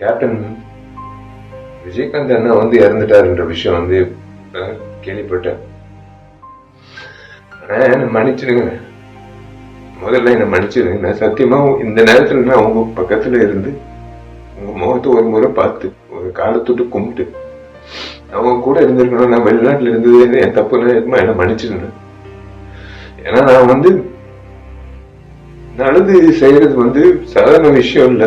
Captain Vijayakanth அண்ணா வந்து இறந்துட்டாருன்ற விஷயம் வந்து கேள்விப்பட்டேன். ஆனா என்ன மன்னிச்சிடுங்க. முதல்ல என்ன மன்னிச்சிடுங்க. நான் சத்தியமா இந்த நேரத்துல நான் உங்க பக்கத்துல இருந்து உங்க முகத்தை ஒரு முறை பார்த்து ஒரு காலத்துட்டு கும்பிட்டு அவங்க கூட இருந்திருக்கணும். நான் வெளிநாட்டுல இருந்தது என் தப்பு இருக்குமா? என்ன மன்னிச்சிருந்தேன் ஏன்னா நான் வந்து நல்லது செய்யறது வந்து சாதாரண விஷயம் இல்ல.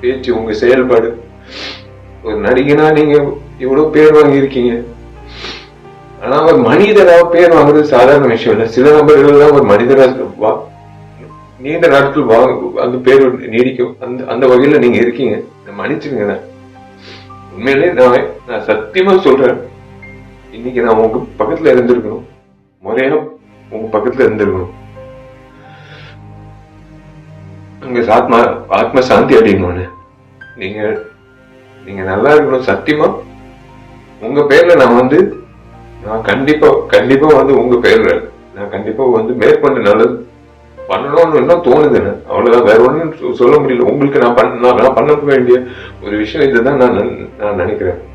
பேச்சு உங்க செயல்பாடு. ஒரு நடிகனா நீங்க இவ்வளவு பேர் வாங்கியிருக்கீங்க. ஆனா ஒரு மனிதரா பேர் வாங்குறது சாதாரண விஷயம் இல்ல. சில நபர்கள் தான் ஒரு மனிதரா வா நீண்ட நாட்கள் வாங்க அந்த பேர் நீடிக்கும். அந்த அந்த வகையில நீங்க இருக்கீங்க. இதை மன்னிச்சுங்க உண்மையிலே நான் நான் சத்தியமா சொல்றேன். இன்னைக்கு நான் உங்க பக்கத்துல இருந்திருக்கணும். முறையா உங்க பக்கத்துல இருந்திருக்கணும். உங்க ஆத்மா ஆத்ம சாந்தி அடையணும்னு. நீங்க நீங்க நல்லா இருக்கணும் சத்தியமா? உங்க பேர்ல நான் வந்து நான் கண்டிப்பா கண்டிப்பா வந்து உங்க பேர்ல நான் கண்டிப்பா வந்து மேற்கொண்டு நல்லது பண்ணணும்னு இன்னும் தோணுதுன்னு அவ்வளவுதான். வேற ஒன்றும் சொல்ல முடியல. உங்களுக்கு நான் பண்ண நான் பண்ண வேண்டிய ஒரு விஷயம் இதுதான் நான் நன்- நான் நினைக்கிறேன்.